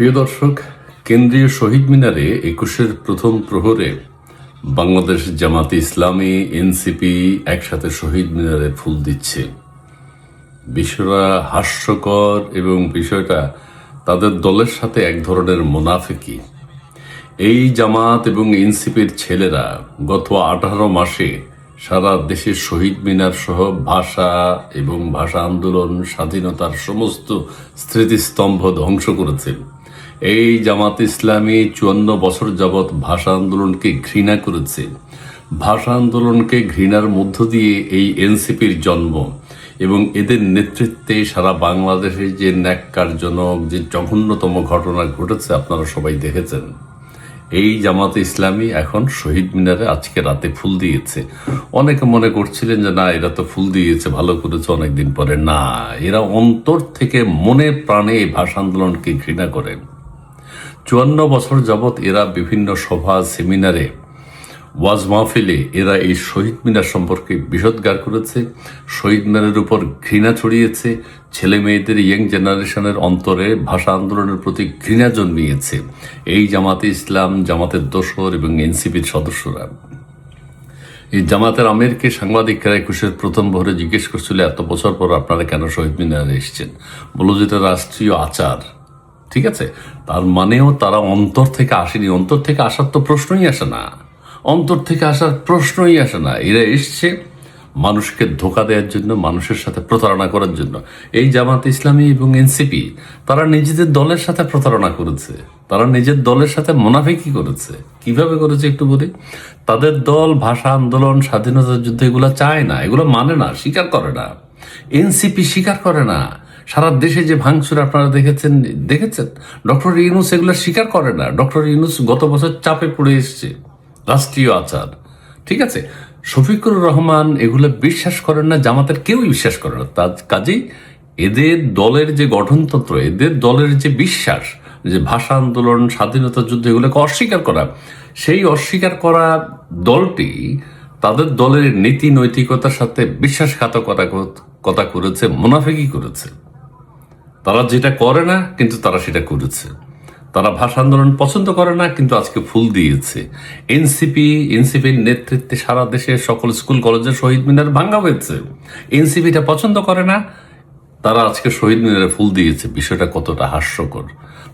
প্রিয় দর্শক, কেন্দ্রীয় শহীদ মিনারে একুশের প্রথম প্রহরে বাংলাদেশ জামাতে ইসলামী, এনসিপি একসাথে শহীদ মিনারে ফুল দিচ্ছে। বিষয়টা হাস্যকর এবং বিষয়টা তাদের দলের সাথে এক ধরনের মোনাফেকি। এই জামাত এবং এনসিপির ছেলেরা গত আঠারো মাসে সারা দেশের শহীদ মিনার সহ ভাষা এবং ভাষা আন্দোলন, স্বাধীনতার সমস্ত স্মৃতিস্তম্ভ ধ্বংস করেছে। এই জামাত ইসলামী চুয়ান্ন বছর যাবৎ ভাষা আন্দোলনকে ঘৃণা করেছে। ভাষা আন্দোলনকে ঘৃণার মধ্য দিয়ে এই এনসিপির জন্ম এবং এদের নেতৃত্বে সারা বাংলাদেশে যে ন্যাক্কারজনক, যে জঘন্যতম ঘটনা ঘটেছে আপনারা সবাই দেখেছেন। এই জামাতে ইসলামী এখন শহীদ মিনারে আজকে রাতে ফুল দিয়েছে। অনেকে মনে করছিলেন যে, না, এরা তো ফুল দিয়েছে, ভালো করেছে, অনেকদিন পরে। না, এরা অন্তর থেকে মনে প্রাণে এই ভাষা আন্দোলনকে ঘৃণা করে। চুয়ান্ন বছর যাবৎ এরা বিভিন্ন সভা, সেমিনারে ওয়াজ মাহফিলে এরা এই শহীদ মিনার সম্পর্কে বিষোদ্গার করেছে, শহীদ মিনারের উপর ঘৃণা ছড়িয়েছে, ছেলে মেয়েদের ইয়ং জেনারেশনের অন্তরে ভাষা আন্দোলনের প্রতি ঘৃণা জন্মিয়েছে। এই জামাতে ইসলাম, জামাতের দোসর এবং এনসিপির সদস্যরা। এই জামাতের আমিরকে সাংবাদিকরা একুশের প্রথম ভোরে জিজ্ঞেস করছিল, এত বছর পর আপনারা কেন শহীদ মিনারে এসেছেন? বলল যে এটা রাষ্ট্রীয় আচার। ঠিক আছে? তার মানেও তারা অন্তর থেকে আসেনি। অন্তর থেকে আসার তো প্রশ্নই আসে না। অন্তর থেকে আসার প্রশ্নই আসে না। এরা এসছে মানুষকে ধোকা দেওয়ার জন্য, মানুষের সাথে প্রতারণা করার জন্য। এই জামাত ইসলামী এবং এনসিপি, তারা নিজেদের দলের সাথে প্রতারণা করেছে। তারা নিজের দলের সাথে মোনাফিকি করেছে। কীভাবে করেছে একটু বলি? তাদের দল, ভাষা, আন্দোলন স্বাধীনতার যুদ্ধ এগুলো চায় না। এগুলো মানে না, স্বীকার করে না। এনসিপি স্বীকার করে না। সারা দেশে যে ভাঙচুর আপনারা দেখেছেন দেখেছেন? ডক্টর ইউনুস এগুলো স্বীকার করে না। ডক্টর ইউনুস গত বছর চাপে পড়ে এসছে। রাষ্ট্রীয় আচার। ঠিক আছে? শফিকুর রহমান এগুলো বিশ্বাস করেন না, জামাতের কেউই বিশ্বাস করে না। তার কাজেই এদের দলের যে গঠনতন্ত্র, এদের দলের যে বিশ্বাস, যে ভাষা আন্দোলন, স্বাধীনতা যুদ্ধ, এগুলোকে অস্বীকার করা, সেই অস্বীকার করা দলটি তাদের দলের নীতি নৈতিকতার সাথে বিশ্বাসঘাতকতা কথা করেছে মুনাফেকি করেছে। তারা যেটা করে না, কিন্তু তারা সেটা করেছে। তারা ভাষা আন্দোলন পছন্দ করে না, কিন্তু আজকে ফুল দিয়েছে। এনসিপি, এনসিপির নেতৃত্বে সারা দেশে সকল স্কুল কলেজের শহীদ মিনার ভাঙ্গা হয়েছে। এনসিপিটা পছন্দ করে না, তারা আজকে শহীদ মিনারে ফুল দিয়েছে। বিষয়টা কতটা হাস্যকর।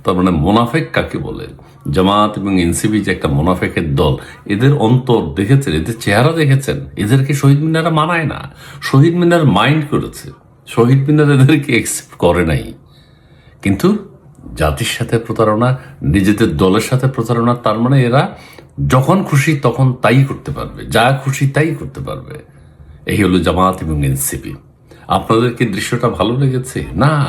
তার মানে মোনাফেক কাকে বলে? জামাত এবং এনসিপি যে একটা মোনাফেকের দল, এদের অন্তর দেখেছেন, এদের চেহারা দেখেছেন। এদেরকে শহীদ মিনারে মানায় না। শহীদ মিনার মাইন্ড করেছে। শহীদ মিনার এদেরকে একসেপ্ট করে নাই। কিন্তু জাতির সাথে প্রতারণা, নিজেদের দলের সাথে প্রতারণা, তার মানে এরা যখন খুশি তখন তাই করতে পারবে। যা খুশি তাই করতে পারবে। এই হলো জামাত এবং এনসিপি। আপনাদের কি দৃশ্যটা ভালো লেগেছে? না।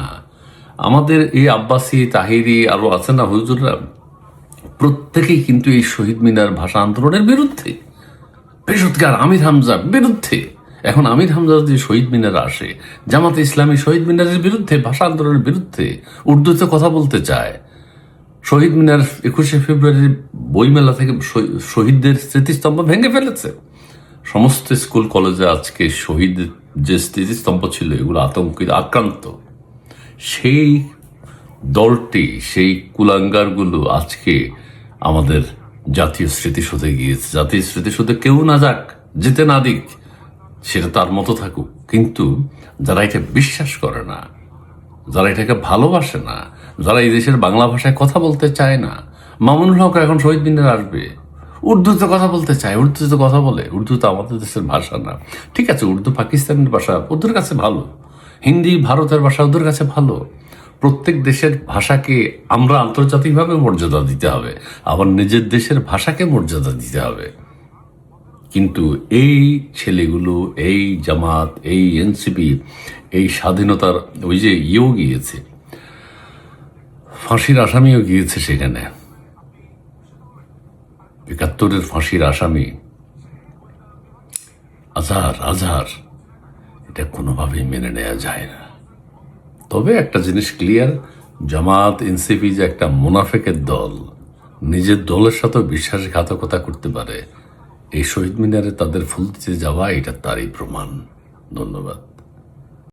আমাদের এই আব্বাসি, তাহিরি আরও আছে না হুজুররা? প্রত্যেকেই কিন্তু এই শহীদ মিনার ভাষা আন্দোলনের বিরুদ্ধে। বেসৎকার আমির হামজার বিরুদ্ধে। এখন আমির হামজা যদি শহীদ মিনারে আসে, জামাতে ইসলামী শহীদ মিনারের বিরুদ্ধে, ভাষা আন্দোলনের বিরুদ্ধে উর্দুতে কথা বলতে চায়, শহীদ মিনার একুশে ফেব্রুয়ারির বইমেলা থেকে শহীদদের স্মৃতিস্তম্ভ ভেঙে ফেলেছে। সমস্ত স্কুল, কলেজে আজকে শহীদ যে স্মৃতিস্তম্ভ ছিল, এগুলো আতঙ্কিত, আক্রান্ত। সেই দলটি, সেই কুলাঙ্গারগুলো আজকে আমাদের জাতীয় স্মৃতিসৌধে গিয়েছে। জাতীয় স্মৃতিসৌধে কেউ না যাক, যেতে না দিক সেটা তার মতো থাকুক। কিন্তু যারা এটা বিশ্বাস করে না, যারা এটাকে ভালোবাসে না, যারা এই দেশের বাংলা ভাষায় কথা বলতে চায় না মামুনুল হক এখন শহীদ মিনার আসবে। উর্দুতে কথা বলতে চায়, উর্দুতে কথা বলে। উর্দু তো আমাদের দেশের ভাষা না। ঠিক আছে, উর্দু পাকিস্তানের ভাষা ওদের কাছে ভালো। হিন্দি, ভারতের ভাষা ওদের কাছে ভালো। প্রত্যেক দেশের ভাষাকে আমরা আন্তর্জাতিকভাবে মর্যাদা দিতে হবে। আবার নিজের দেশের ভাষাকে মর্যাদা দিতে হবে। কিন্তু এই ছেলেগুলো, এই জামাত, এই এনসিপি, এই স্বাধীনতার ওই যে ইয়েও গিয়েছে, ফাঁসির আসামিও গিয়েছে সেখানে। একাত্তরের ফাঁসির আসামি। আজহার আজহার, এটা কোনোভাবেই মেনে নেওয়া যায় না। তবে একটা জিনিস ক্লিয়ার, জামাত, এনসিপি যে একটা মুনাফেকের দল, নিজের দলের সাথে বিশ্বাসঘাতকতা করতে পারে এই শহীদ মিনারে তাদের ফুল দিতে যাওয়া এটা তারই প্রমাণ। ধন্যবাদ।